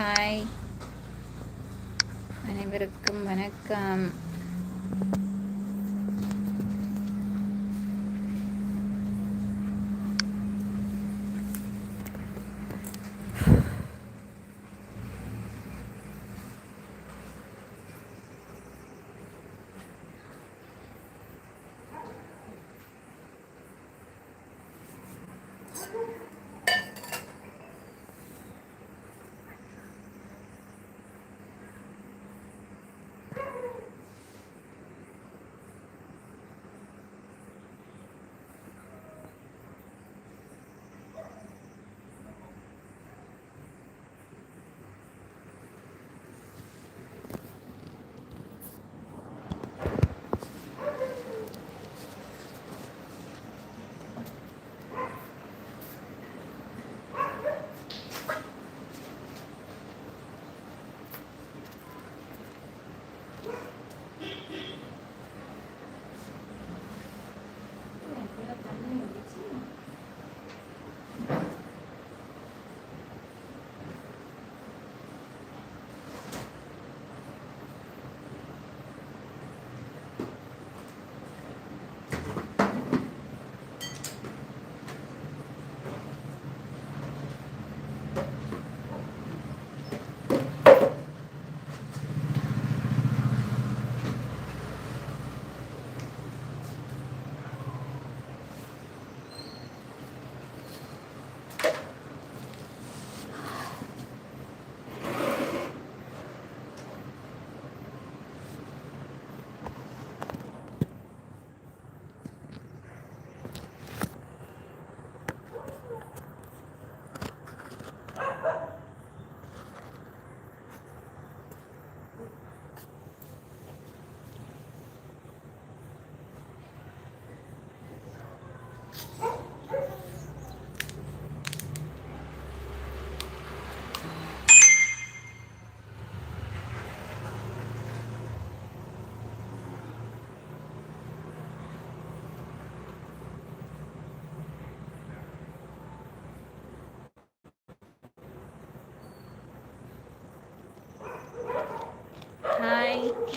Hi அனைவருக்கும் வணக்கம்.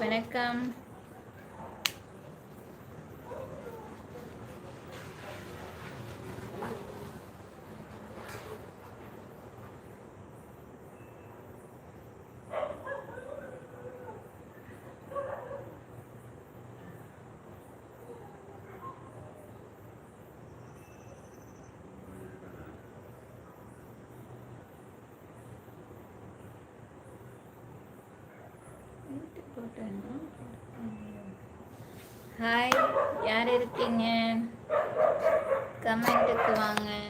வணக்கம் ஹாய் யார் இருக்கீங்க? கமெண்ட்டுக்கு வாங்க.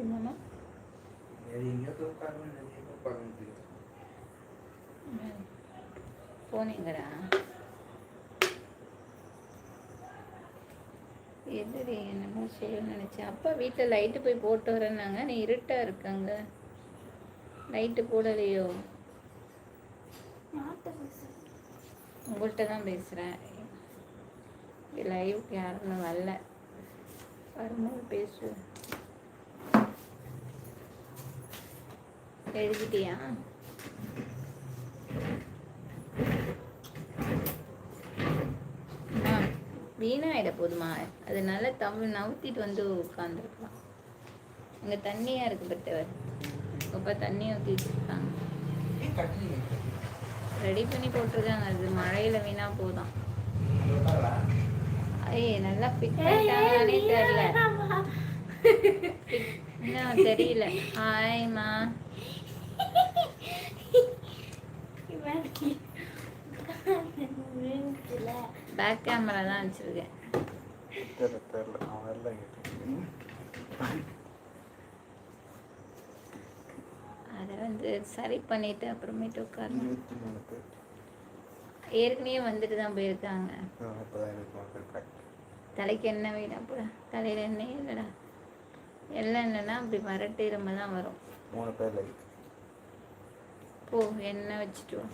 என்னம்மா? போனீங்கடா. எதிரி என்னமோ சொல்ல நினச்சேன். அப்பா வீட்டில் லைட்டு போய் போட்டு வரேன்னாங்க. நீ இருட்டாக இருக்காங்க. லைட்டு போடலையோ? உங்கள்கிட்ட தான் பேசுகிறேன் லைவுக்கு யாரும் வரல. வரும்போது பேசுவோம் எழுதிட்டியா? வீணாயிட போதுமா? அதனால தமிழ் நவுத்திட்டு வந்து உட்காந்துருக்கலாம் அங்க தண்ணியா இருக்கு பட்டவர் அப்பா தண்ணி ஊத்திட்டு இருக்காங்க ரெடி பண்ணி போட்டிருக்காங்க. அது மழையில வீணா போதான் ஏய் நல்லா ஃபிட் பண்ணிட்டாங்களானே தெரியல. இன்னும் தெரியல. ஹாய்மா பேக் கேமரா தான் வச்சுருக்கேன். அதை வந்து சரி பண்ணிட்டு அப்புறமேட்டு உட்காரணும். ஏற்கனவே வந்துட்டு தான் போயிருக்காங்க. தலைக்கு என்ன வேணும் அப்போ தலையில் எண்ணெய் இல்லைடா. எல்லாம் என்னன்னா அப்படி வரட்டு இரும்ப தான் வரும். மூணு பேர் போ எண்ணெய் வச்சுட்டு வா.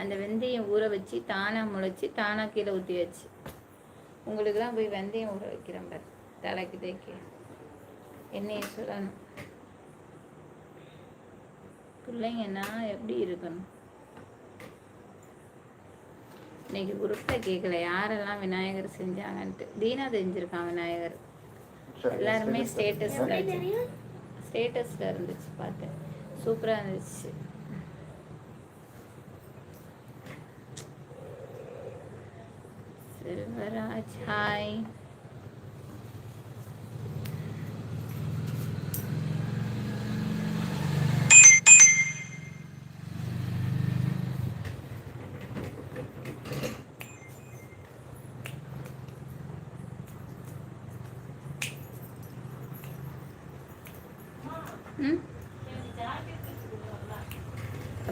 அந்த வெந்தயம் ஊற வச்சு தானாக முளைச்சி தானாக கீழே ஊற்றி வச்சு உங்களுக்குலாம் போய் வெந்தயம் ஊற வைக்கிறேன் பாரு. தலைக்கு தேய்க்க எண்ணெயை சொல்லணும் பிள்ளைங்கன்னா எப்படி இருக்கணும்? இன்னைக்கு குரூப்பில் கேட்கல யாரெல்லாம் விநாயகர் செஞ்சாங்கன்ட்டு. தீனா தெரிஞ்சிருக்கான் விநாயகர்? எல்லாருமே ஸ்டேட்டஸில் ஸ்டேட்டஸில் இருந்துச்சு பார்த்தேன். சூப்பராக இருந்துச்சு. செல்வராஜ் ஹாய்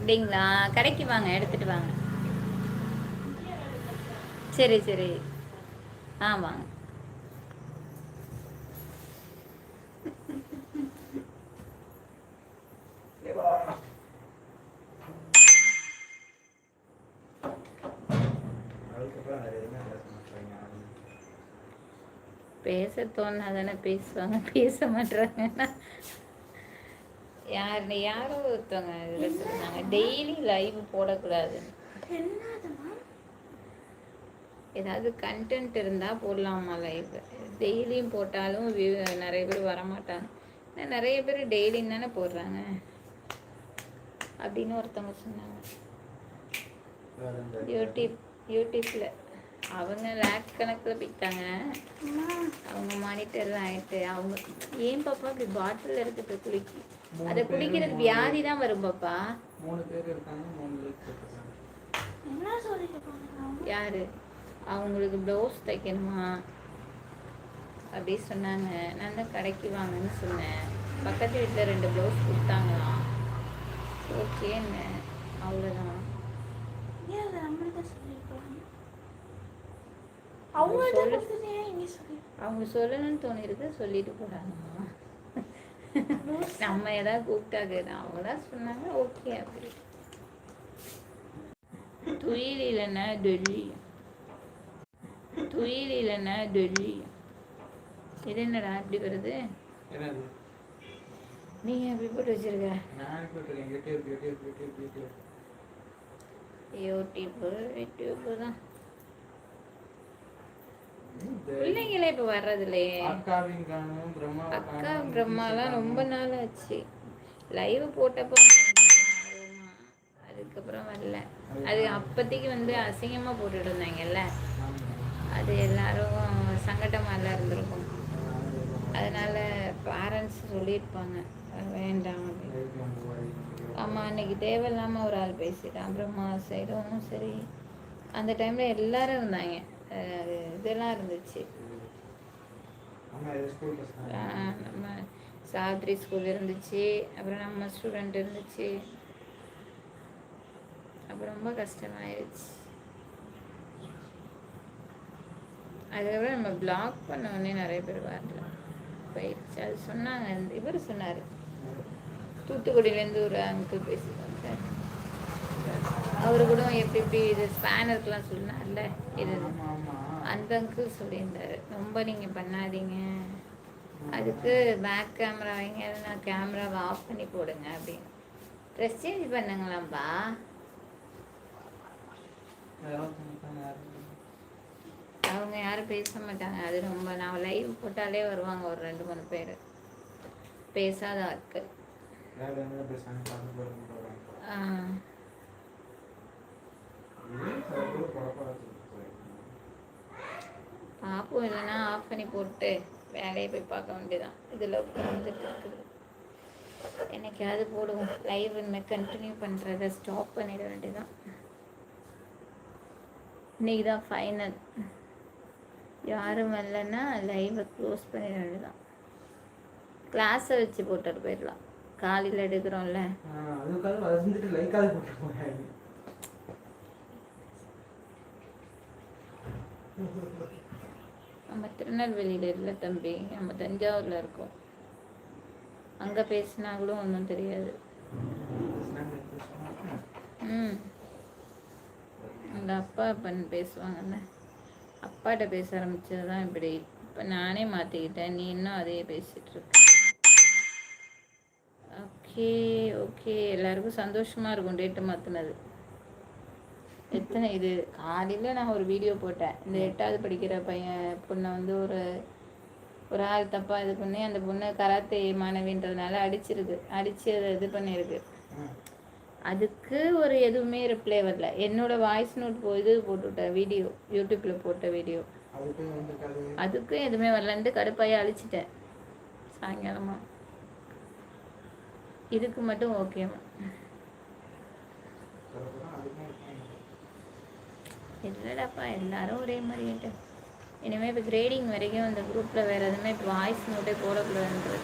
அப்படிங்களா? கடைக்கு வாங்க எடுத்துட்டு வாங்க. சரி சரி. ஆ வாங்க. பேச தோணாதானே தானே பேசுவாங்க பேச மாட்டாங்கன்னா யார் யாரோ ஒருத்தவங்க இதில் சொன்னாங்க டெய்லி லைவ் போடக்கூடாதுன்னு ஏதாவது கண்டென்ட் இருந்தால் போடலாமா லைவ் டெய்லியும் போட்டாலும் நிறைய பேர் வரமாட்டாங்க. ஏன்னா நிறைய பேர் டெய்லியும் தானே போடுறாங்க. அப்படின்னு ஒருத்தவங்க சொன்னாங்க. யூடியூப் யூடியூப்பில் அவங்க லேக் கணக்கில் போயிட்டாங்க. அவங்க மானிட்டர்லாம் ஆயிட்டு அவங்க ஏன் பாப்பா இப்படி பாட்டில் எடுத்துட்டு குளிக்கி? அதை குடிக்கிறது வியாதி தான் வரும் பாப்பா. மூணு பேர் இருக்காங்க மூணு போனாங்க யாரு? அவங்களுக்கு ப்ளவுஸ் தைக்கணுமா? அப்படி சொன்னாங்க. நான் தான் கடைக்கு வாங்கன்னு சொன்னேன். பக்கத்து வீட்டில் ரெண்டு ப்ளவுஸ் கொடுத்தாங்களாம். ஓகேன்னு அவ்வளோதான் ஏன் அதை நம்மளுக்கு சொல்லிட்டு போறாங்க அவங்கள்ட்ட சொல்லு. அவங்க சொல்லணும்னு தோணிருக்கு சொல்லிட்டு போகிறாங்கம்மா நம்ம ஏதாவது கூப்பிட்டாங்க அவங்களா சொன்னாங்க ஓகே அப்படி. துயில் இல்லைன்னா டெல்லி. துயில் இல்லைன்னா டெல்லி. இது என்னடா இப்படி வருது? நீங்க எப்படி போட்டு வச்சிருக்க? யூடியூப் யூடியூப் தான். பிள்ளைங்களே இப்போ வர்றது இல்லையே அக்காவையும் காணும் பிரம்மாவை அக்கா பிரம்மாலாம் ரொம்ப நாள் ஆச்சு லைவ் போட்டப்போ. அதுக்கப்புறம் வரல. அது அப்போதைக்கு வந்து அசிங்கமாக போட்டுட்டு இருந்தாங்கல்ல. அது எல்லாரும் சங்கடமாலாம் இருந்திருக்கும். அதனால பேரண்ட்ஸ் சொல்லியிருப்பாங்க. வேண்டாம். ஆமாம் அன்னைக்கு தேவையில்லாமல் ஒரு ஆள் பேசிட்டான். பிரம்மா சைடும் சரி. அந்த டைமில் எல்லாரும் இருந்தாங்க. இதெல்லாம் இருந்துச்சு. நம்ம சாவித்ரி ஸ்கூல் இருந்துச்சு. அப்புறம் நம்ம ஸ்டூடெண்ட் இருந்துச்சு. அப்போ ரொம்ப கஷ்டமாயிருச்சு. அதுக்கப்புறம் நம்ம பிளாக் பண்ண உடனே நிறைய பேர் வரல. போயிடுச்சு அது சொன்னாங்க இவர் சொன்னார். தூத்துக்குடியிலேருந்து ஒரு அங்கிள் பேசியிருக்காங்க அவரு கூட எப்படி எப்படி இது ஸ்பேனருக்குலாம் சொன்னார்ல இது அந்த அங்கிள் சொல்லியிருந்தாரு. ரொம்ப நீங்கள் பண்ணாதீங்க. அதுக்கு பேக் கேமரா வைங்க இல்லைன்னா கேமராவை ஆஃப் பண்ணி போடுங்க அப்படின்னு. ட்ரெஸ் சேஞ்ச் பண்ணுங்களாம்ப்பா. அவங்க யாரும் பேச மாட்டாங்க. அது ரொம்ப நான் லைவ் போட்டாலே வருவாங்க ஒரு ரெண்டு மூணு பேர். பேசாத ஆட்கள். ஆ, இதே பாப்போம் இல்லைன்னா ஆஃப் பண்ணி போட்டு வேலையை போய் பார்க்க வேண்டியதான் இதில் உட்காந்துட்டு இருக்குது. என்னைக்காவது போடுவோம். லைவ் இனிமேல் கண்டினியூ பண்ணுறத ஸ்டாப் பண்ணிட வேண்டியதான் இன்னைக்கு தான் ஃபைனல் யாரும் வரலன்னா லைவை க்ளோஸ் பண்ணிட வேண்டியதான் கிளாஸை வச்சு போட்டுட்டு போயிடலாம். காலையில் எடுக்கிறோம்ல ஆ, அதுக்காக வந்துட்டு லைக்காவது போட்டு போறாங்க நம்ம திருநெல்வேலியில் இல்லை தம்பி நம்ம தஞ்சாவூரில் இருக்கோம். அங்கே பேசினாங்களும் ஒன்றும் தெரியாது. ம். எங்கள் அப்பா அப்பன்னு பேசுவாங்கல்ல அப்பாட்ட பேச ஆரம்பிச்சது தான் இப்படி. இப்போ நானே மாற்றிக்கிட்டேன் நீ இன்னும் அதையே பேசிகிட்டு இருக்க. Okay okay. எல்லாருக்கும் சந்தோஷமாக இருக்கும் டேட்டு மாற்றினது எத்தனை இது? காலையில் நான் ஒரு வீடியோ போட்டேன். இந்த எட்டாவது படிக்கிற பையன் பொண்ணை வந்து ஒரு ஒரு ஆள் தப்பாக இது பண்ணி அந்த பொண்ணு கராத்தே மாணவின்றதுனால அடிச்சிருக்கு அடித்து அதை இது பண்ணியிருக்கு. அதுக்கு ஒரு எதுவுமே ரிப்ளை வரல. என்னோட வாய்ஸ் நோட் போ இது போட்டுவிட்டேன் வீடியோ யூடியூப்பில் போட்ட வீடியோ அதுக்கும் எதுவுமே வரலன்ட்டு கடுப்பாயி அழிச்சிட்டேன். சாயங்காலமா. இதுக்கு மட்டும் இருக்காங்க. இல்லைடாப்பா எல்லாரும் ஒரே மாதிரிட்டு இனிமேல் இப்போ கிரேடிங் வரைக்கும் அந்த குரூப்பில் வேறு எதுவுமே இப்போ வாய்ஸ் நோட்டே போடக்கூடாதுன்றது.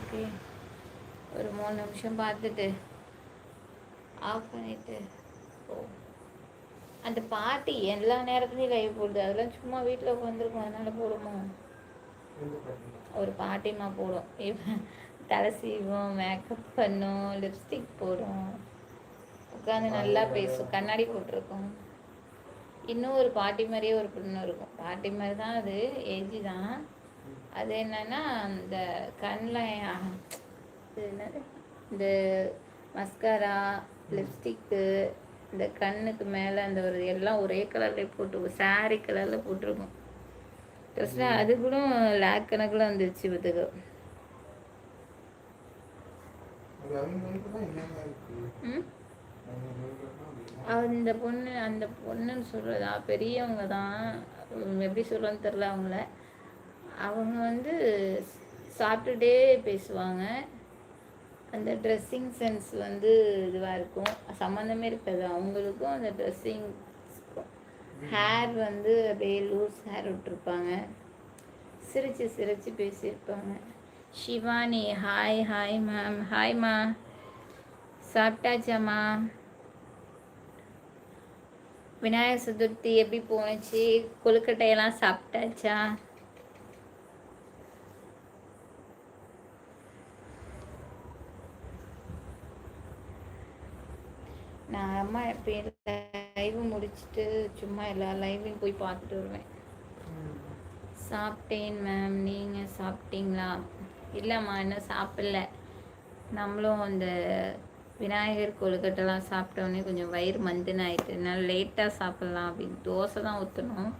ஓகே. ஒரு மூணு நிமிஷம் பார்த்துட்டு ஆஃப் பண்ணிட்டு ஓ அந்த பாட்டி எல்லா நேரத்துலையும் லைவ் போடுது. அதெல்லாம் சும்மா வீட்டில் உட்காந்துருக்கும். அதனால போடுமோ? ஒரு பாட்டிமா போடும். இப்போ தலை சீவும் மேக்கப் பண்ணும் லிப்ஸ்டிக் போடும். உட்காந்து நல்லா பேசும் கண்ணாடி போட்டிருக்கும். இன்னும் ஒரு பாட்டி மாதிரியே ஒரு பொண்ணு இருக்கும். பாட்டி மாதிரி தான் அது ஏஜி தான். அது என்னன்னா அந்த கண்ணில் என்னது? இந்த மஸ்காரா லிப்ஸ்டிக்கு இந்த கண்ணுக்கு மேலே அந்த ஒரு எல்லாம் ஒரே கலர்லேயே போட்டு சாரி கலரில் போட்டிருக்கும். கடைசியில் அது கூட லேக் கணக்கில் வந்துருச்சு பார்த்துக்கோ ம். அந்த பொண்ணு அந்த பொண்ணுன்னு சொல்கிறதா பெரியவங்க தான். எப்படி சொல்கிறேன்னு தெரில அவங்கள. அவங்க வந்து சாப்பிட்டுட்டே பேசுவாங்க. அந்த ட்ரெஸ்ஸிங் சென்ஸ் வந்து இதுவாக இருக்கும். சம்மந்தமே இருக்காது. அவங்களுக்கும் அந்த ட்ரெஸ்ஸிங் ஹேர் வந்து அப்படியே லூஸ் ஹேர் விட்டுருப்பாங்க. சிரித்து சிரித்து பேசியிருப்பாங்க. ஷிவானி ஹாய் ஹாய் மேம் ஹாய்மா சாப்பிட்டாச்சாம்மா விநாயகர் சதுர்த்தி எப்படி போணுச்சு? கொழுக்கட்டையெல்லாம் சாப்பிட்டாச்சா? நான் அம்மா எப்போ லைவ் முடிச்சுட்டு சும்மா எல்லா லைவையும் போய் பார்த்துட்டு வருவேன். சாப்பிட்டேன் மேம் நீங்கள் சாப்பிட்டீங்களா? இல்லைம்மா இன்னும் சாப்பிடல. நம்மளும் அந்த விநாயகர் கொழுக்கட்டைலாம் சாப்பிட்டோன்னே கொஞ்சம் வயிறு மந்துன்னு ஆயிட்டு அதனால லேட்டாக சாப்பிட்லாம் அப்படின்னு தோசை தான் ஊற்றணும்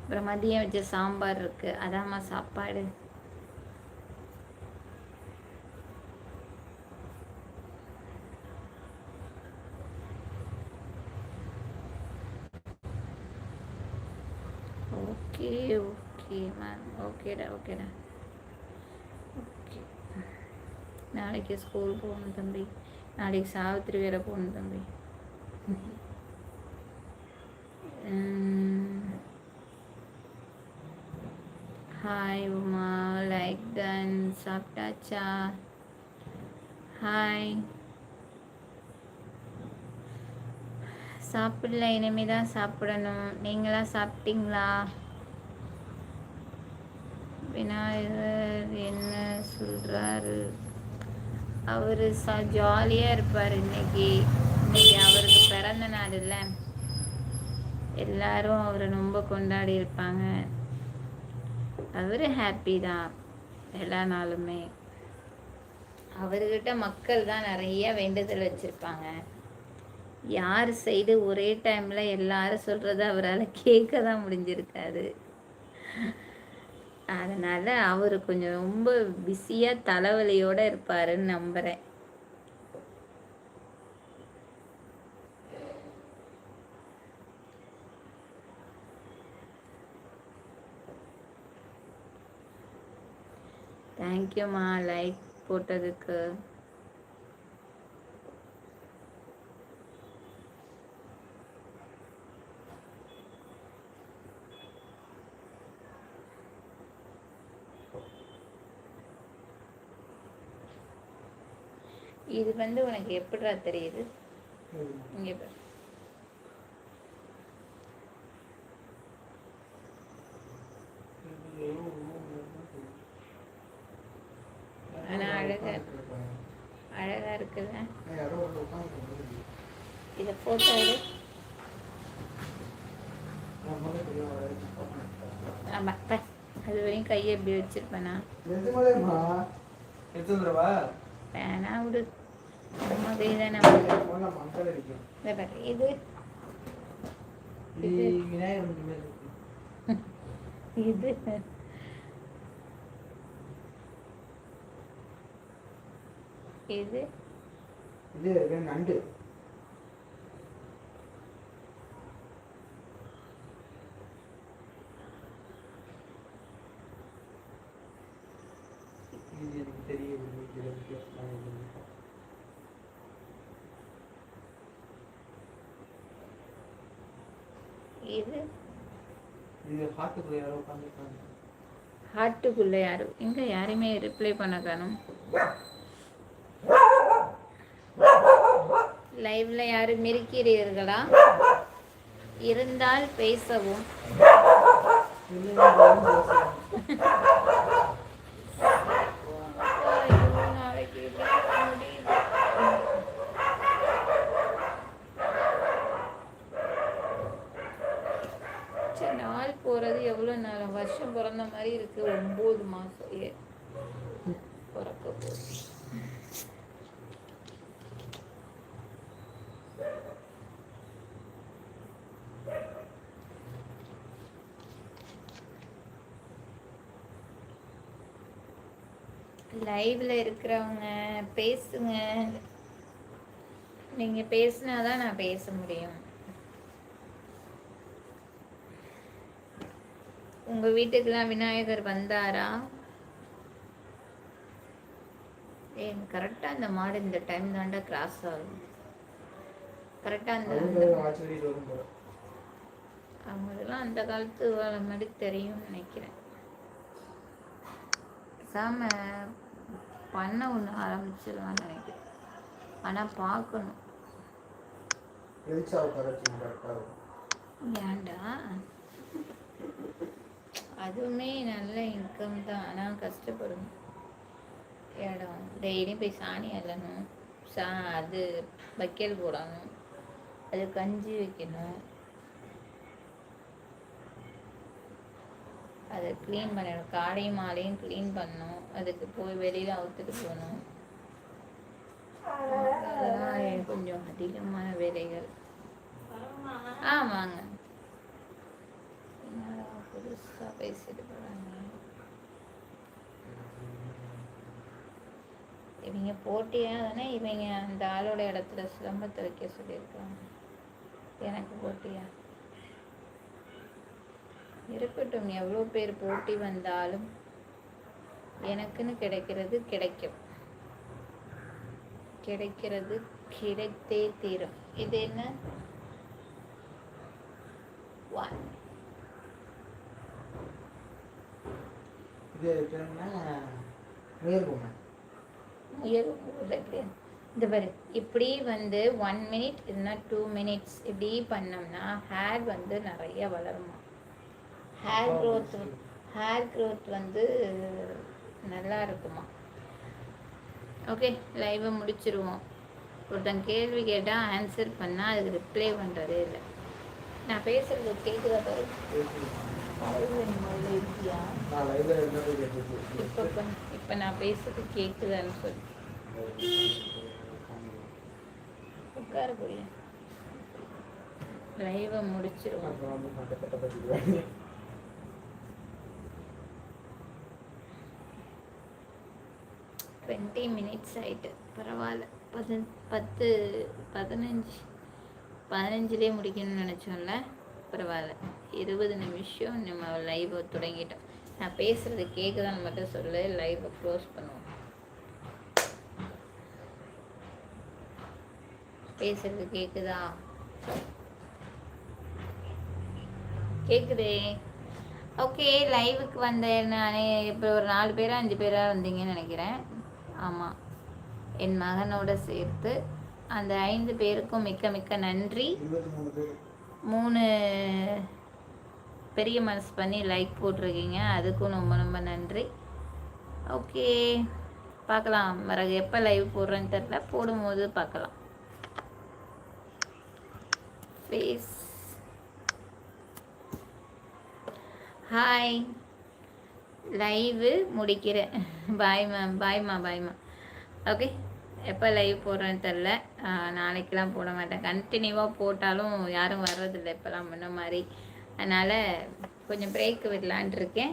அப்புறம் மதியம் வச்ச சாம்பார் இருக்குது அதாம்மா சாப்பாடு. ஓகே ஓகே மேம் ஓகேடா ஓகேடா ஓகே நாளைக்கு ஸ்கூல் போகணும் தம்பி. நாளைக்கு சாவித்திரி வேற போகணும் தம்பி. ஹாய் உமா. லைக் டன் சாப்பிட்டாச்சா? ஹாய் சாப்பிடல. இனிமே தான் சாப்பிடணும். நீங்களாம் சாப்பிட்டீங்களா? விநாயகர் என்ன சொல்கிறாரு அவர் ச ஜாலியாக இருப்பார் இன்னைக்கு. இன்னைக்கு அவருக்கு பிறந்த நாள் இல்லை. எல்லாரும் அவரை ரொம்ப கொண்டாடி இருப்பாங்க. அவர் ஹாப்பி தான் எல்லா நாளுமே. அவர்கிட்ட மக்கள் தான் நிறைய வேண்டுதல் வச்சுருப்பாங்க. யார் சைடு ஒரே டைமில் எல்லாரும் சொல்கிறத அவரால் கேட்க தான் முடிஞ்சிருக்காது. அதனால் அவர் கொஞ்சம் ரொம்ப பிஸியாக தலைவலியோடு இருப்பாருன்னு நம்புகிறேன் தேங்க்யூம்மா லைக் போட்டதுக்கு. இது வந்து உனக்கு எப்படிடா தெரியுது? இங்கே பாரு. ஆனா அழகா அழகா இருக்குல்ல? இதை போட்டோ எடு. ஆமா. அது வரையும் கையை இப்படி வச்சிருப்பேனா வேணா விடு. நம்ம கை தானே நமக்கு. முதல்ல மங்கள் அடிக்கும் இதை. இது. இது இது நண்டு. இது எனக்கு தெரியுது இது ஹார்ட்டுக்குள்ள யாரும் எங்க யாருமே ரிப்ளை பண்ண காணும். லைவ்ல யாரும் மிருக்கிறீர்களா? இருந்தால் பேசவும் ஐயோ, நாளைக்கு எப்படி இருக்க முடியுது? ச்சே, நாள் போறது எவ்வளவு நேரம் வருஷம் பிறந்த மாதிரி இருக்கு ஒன்பது மாசம் ஏ பிறக்க போகுது. லைவ்ல இருக்கிறவங்க பேசுங்க. நீங்க பேசினாதான் நான் பேச முடியும். உங்க வீட்டுக்கெல்லாம் விநாயகர் வந்தாரா? ஏ கரெக்டா அந்த மாடு இந்த டைம் தாண்டா கிராஸ் ஆகும் கரெக்டா அந்த அவங்க ஆச்சரியம் வரும் போல. அவங்களுக்கெல்லாம் அந்த காலத்து மாதிரி தெரியும்னு நினைக்கிறேன். பேசாம பண்ண ஒன்று ஆரம்பிச்சிடலாம்னு நினைக்கிறேன். ஆனால் பார்க்கணும். கரெக்டாக ஏன்டா? அதுவுமே நல்ல இன்கம் தான். ஆனால் கஷ்டப்படும். இடம். டெய்லியும் போய் சாணி அள்ளணும். சா அது வைக்கல் போடணும். அது கஞ்சி வைக்கணும். அதை க்ளீன் பண்ணணும். காலையும் மாலையும் க்ளீன் பண்ணணும். அதுக்கு போய் வெளியில் அவுத்துட்டு போகணும். அதெல்லாம் கொஞ்சம் அதிகமான வேலைகள். ஆமாங்க என்னடா புதுசா பேசிட்டு போகிறாங்க இவங்க போட்டியாக தானே? இவங்க அந்த ஆளோட இடத்துல சிலம்பத்தை வைக்க சொல்லியிருக்காங்க. எனக்கு போட்டியா? இருக்கட்டும் எவ்வளோ பேர் போட்டி வந்தாலும் எனக்குன்னு கிடைக்கிறது கிடைக்கும். கிடைக்கிறது கிடைத்தே தீரும். இது என்ன ஒன் இது. இந்த பாரு இப்படி வந்து ஒன் மினிட் இல்லைன்னா டூ மினிட்ஸ் இப்படி பண்ணோம்னா ஹேர் வந்து நிறைய வளருமா? ஹேர் க்ரோத் ஹேர் க்ரோத் வந்து நல்லா இருக்குமா? ஓகே லைவை முடிச்சிருவோம். ஒருத்தன் கேள்வி கேட்டால் ஆன்சர் பண்ணால் அதுக்கு ரிப்ளை பண்ணுறதே இல்லை. நான் பேசுறது கேட்குதா பாரு? இப்போ நான் பேசுறது கேட்குதான்னு சொல்லி உட்கார போறியா லைவை முடிச்சிருவோம் டுவெண்ட்டி மினிட்ஸ் ஆயிட்டு பரவாயில்ல. பதி பத்து பதினஞ்சு பதினஞ்சுலேயே முடிக்கணும்னு நினச்சோம்ல? பரவாயில்ல. இருபது நிமிஷம் நம்ம லைவ் தொடங்கிட்டோம். நான் பேசுறது கேட்குதான்னு மட்டும் சொல்லு லைவை க்ளோஸ் பண்ணுவோம். பேசுறது கேக்குதா? கேக்குதே. ஓகே லைவுக்கு வந்தேன் நான். இப்போ ஒரு நாலு பேரா அஞ்சு பேரா வந்தீங்கன்னு நினைக்கிறேன். ஆமாம் என் மகனோட சேர்த்து அந்த ஐந்து பேருக்கும் மிக்க மிக்க நன்றி. மூணு பெரிய மனசு பண்ணி லைக் போட்டிருக்கீங்க. அதுக்கும் ரொம்ப ரொம்ப நன்றி. ஓகே பார்க்கலாம். பிறகு எப்போ லைவ் போடுறேன்னு தெரில போடும்போது பார்க்கலாம். ஃபேஸ் ஹாய் லைவு முடிக்கிறேன். பாய் பாய்மா பாய்மா ஓகே எப்போ லைவ் போடுறேன்னு தெரில நாளைக்கெலாம் போட மாட்டேன். கண்டினியூவாக போட்டாலும் யாரும் வர்றதில்லை இப்போலாம் முன்ன மாதிரி. அதனால் கொஞ்சம் பிரேக் விடலான்ட்டு இருக்கேன்.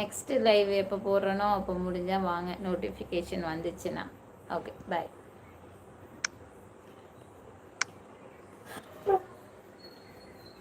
நெக்ஸ்ட்டு லைவ் எப்போ போடுறேனோ அப்போ முடிஞ்சால் வாங்க. நோட்டிஃபிகேஷன் வந்துச்சுன்னா. Okay bye